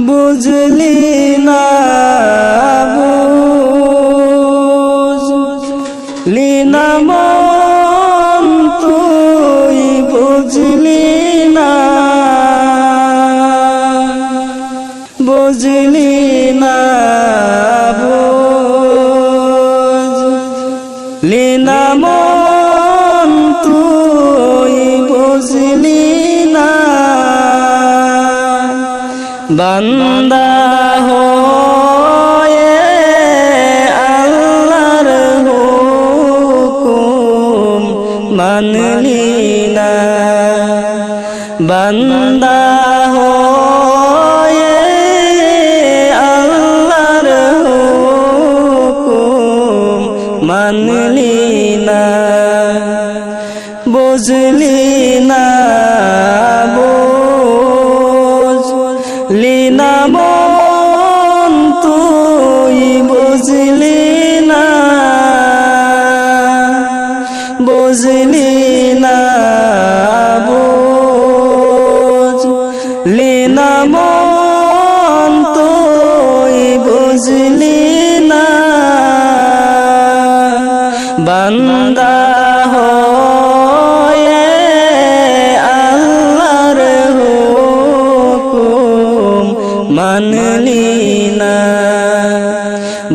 বুঝলি না। বান্দা হয়ে আল্লাহর হুকুম মানলি না। বান্দা হয়ে আল্লাহর হুকুম মানলি না। বুঝলি না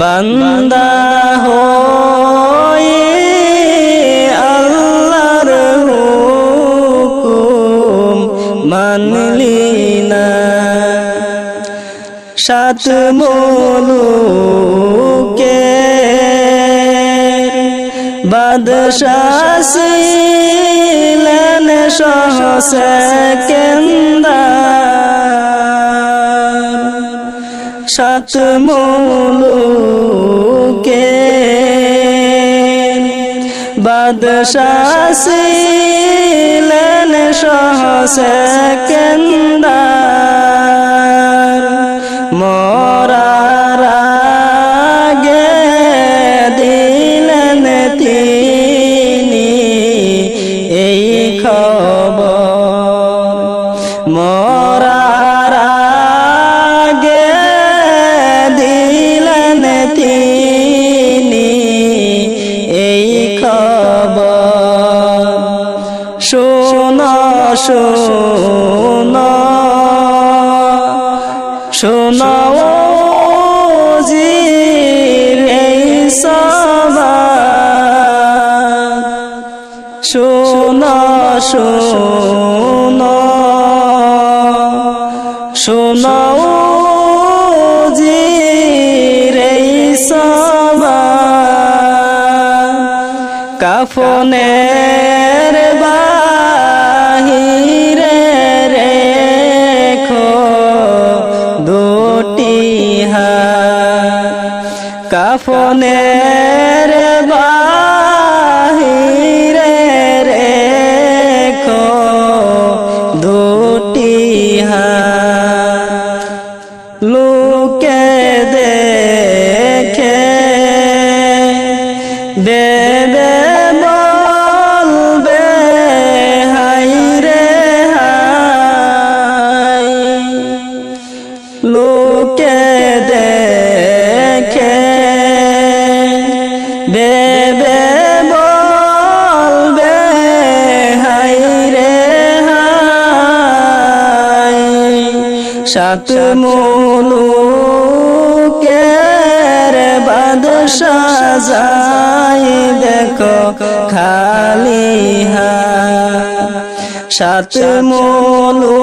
বান্দা হয়ে আল্লাহর মানলি না। সাত মুলুকে বাদশাসিলেন সহ সেকেন্দার। সাত মুলুকে বাদশাসিলেন সহ শোনা সবার। কাফনের বাহিরে রেখো দুটি হাত। কাফনের সাত মুলুকের বাদশাহ যাই দেখো খালি হাত। সাত মুলুকের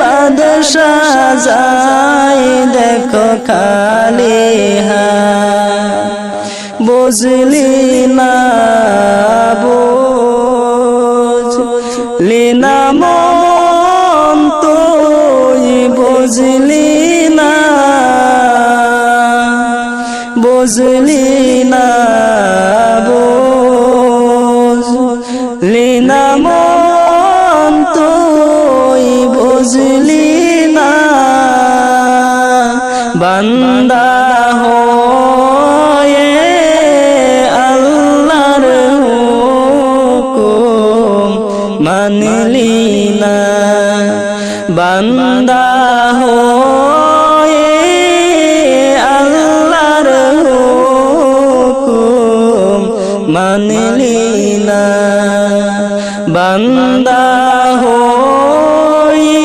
বাদশাহ যাই দেখো খালি হাত। বুঝলি না বুঝলি না বুঝলি না বুঝলি না বুঝলি না মন তুই বুঝলি মানলি না বান্দা হয়ে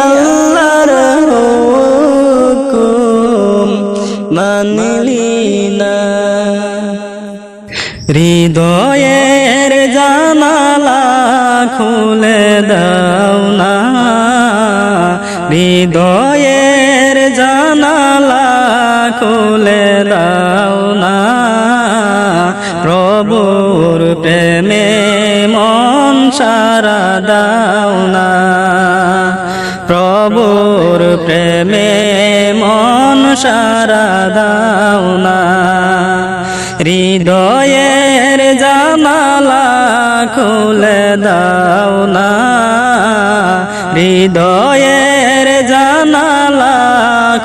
আল্লাহর হুকুম মানলি না হৃদয়ের জানালা খুলে দাও না। হৃদয়ের জানালা খুলে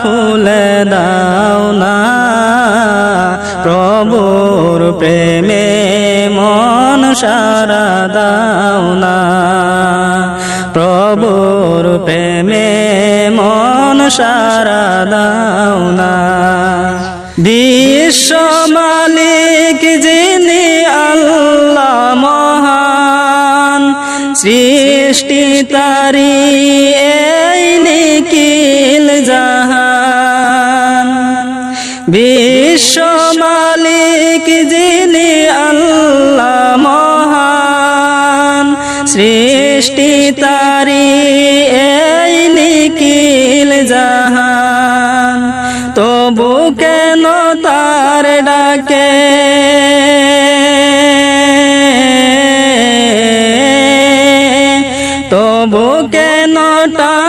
খুলে দাও না। প্রভুর প্রেমে মন সারা দাও না। প্রভুর প্রেমে মন সারা দাও না। বিশ্ব মালিক যিনি আল্লাহ মহান, সৃষ্টি তারি এই বিশ্ব মালিক যিনি আল্লাহ মহান, সৃষ্টি তারি এই নিখিল জাহান। তবু কেন তার ডাকে? তবু কেন তার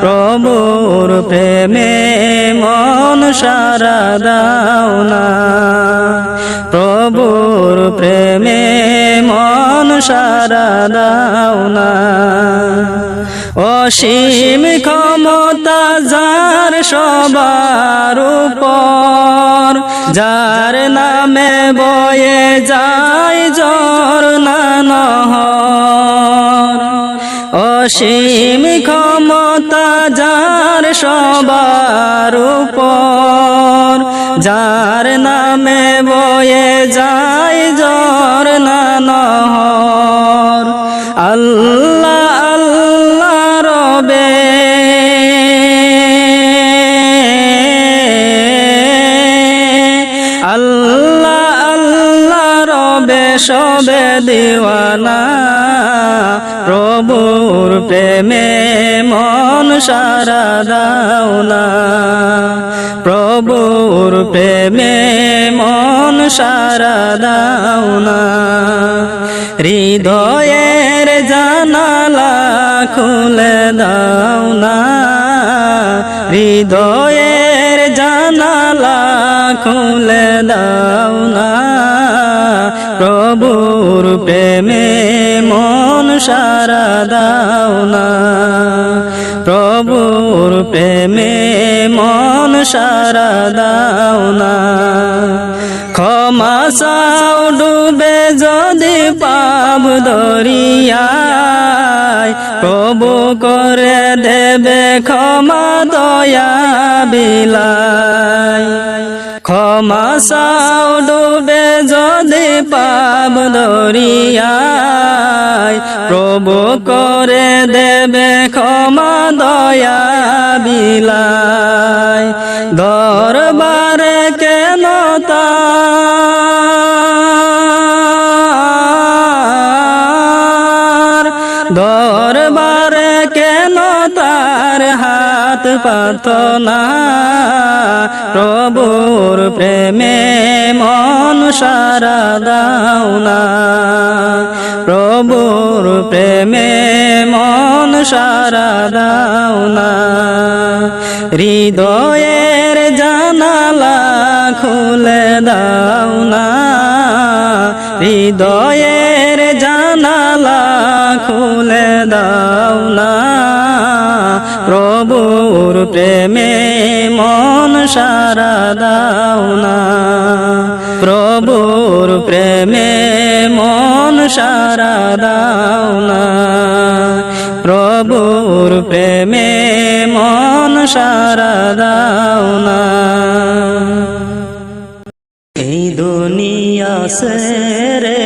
প্রভুর প্রেমে মন সারা দাও না। প্রভুর প্রেমে মন সারা দাও না। অসীম ক্ষমতা যার সবার উপর, যার নামে বয়ে যায় জ্বর না নহর। অসীম ক্ষমতা সবার উপর। যার নামে বয়ে যায় জ্বর না নহর। আল্লাহ আল্লাহ রবে। আল্লাহ সবে দিওয়ানা। প্রভুর প্রেমে মন সারা দাও না। প্রভুর প্রেমে মন সারা দাও না। হৃদয়ের জানালা খুলে দাও না। হৃদয়ের জানালা খুলে দাও পাব দরিয়ায়, প্রভু করে দেবে ক্ষমা দয়া বিলায়। ক্ষমা চাও ডুবে যদি পাব দরিয়ায়, প্রভু করে দেবে ক্ষমা দয়া বিলায়। হার হাত পাত না প্রভুর প্রেমে মন সারা দাও না। প্রভুর প্রেমে মন সারা দাও না। হৃদয়ের জানালা খুলে দাও না। হৃদয়ের জানালা খুলে দাও প্রভুর প্রেমে মন সারা দাও না। প্রভুর প্রেমে মন সারা দাও না। প্রভুর প্রেমে মন সারা দাও না। এই দুনিয়া সেরে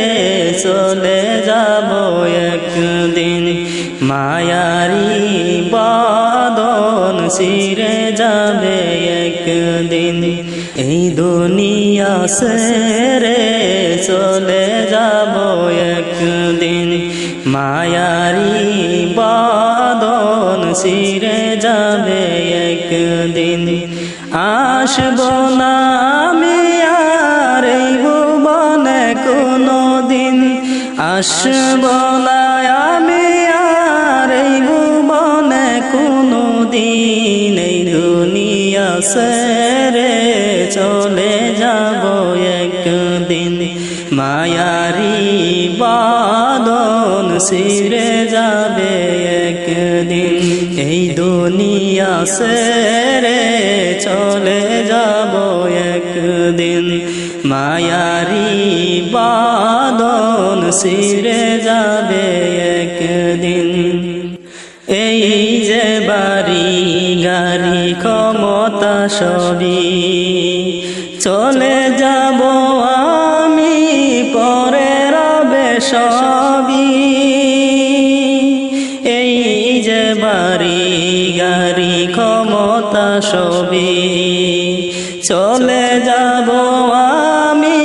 চলে যাব একদিন। মায়ারি বাদন সিরে যাবে একদিন এই দুনিয়া সেরে চলে যাব একদিন মায়ারি বাদন সিরে যাবে একদিন আসব না আমি আর এই ভুবনে কোনো দিন আসব না আমি সেরে চলে যাব একদিন। মায়ারি বাদন সিরে যাবে একদিন। এই দুনিয়া সেরে চলে যাব একদিন। মায়ারি বাদন সিরে যাবে একদিন। এই যে বাড়ি, গাড়ি ক্ষমতা সবই চলে যাব আমি পরে রবে সবই। এই যে বাড়ি গাড়ি ক্ষমতা সবই। চলে যাব আমি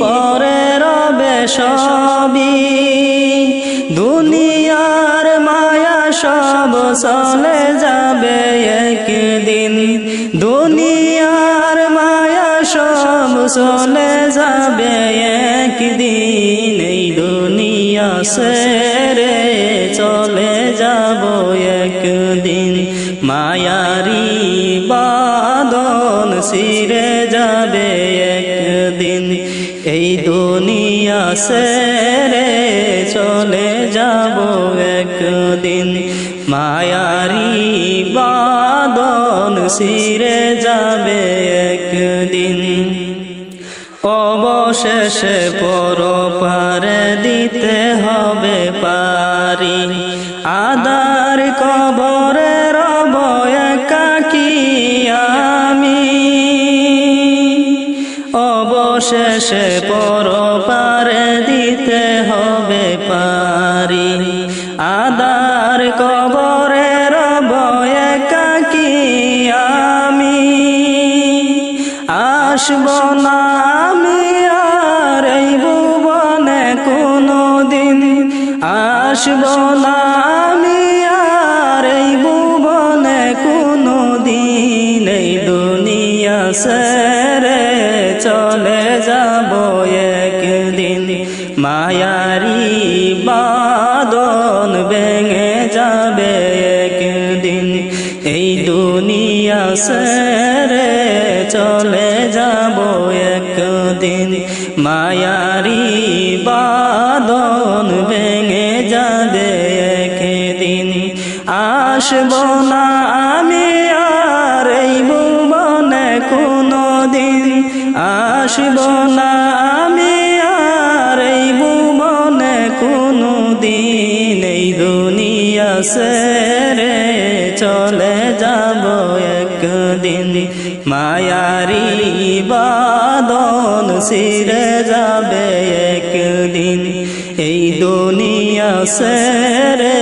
পরে রবে সবই। দুনিয়ার মায়া সব চলে যাবে চলে যাবে একদিন এই দুনিয়া সেরে চলে যাব একদিন। মায়ারি বাদন সিরে যাবে একদিন। এই দুনিয়া সেরে চলে যাব একদিন। মায়ারি বাদন সিরে যাবে একদিন। অবশেষে পর পারে দিতে হবে পারি। আদার কবরে রব একাকি আমি। অবশেষে দিতে হবে পারি। আদার কবরে রব একাকি আমি। আসব আসব না আমি আর এই ভুবনে কোনো দিন, এই দুনিয়া সেরে চলে যাব একদিন। মায়ারি বাদন ভেঙে যাবে একদিন। এই দুনিয়া সেরে চলে যাব একদিন। মায়ারি যাবে একদিন আসব না আমি আর এই ভুবনে কোনো দিন আসব না আমি আর এই ভুবনে কোনো দিন এই দুনিয়া সেরে চলে যাব একদিন। মায়ারি বাদন সিরে যাবে একদিন এই দুনিয়া সেরে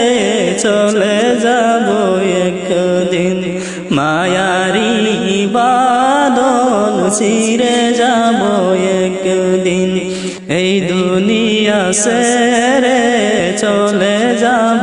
চলে যাব একদিন। মায়ারি বাদল সিরে যাব একদিন। এই দুনিয়া সেরে চলে যাব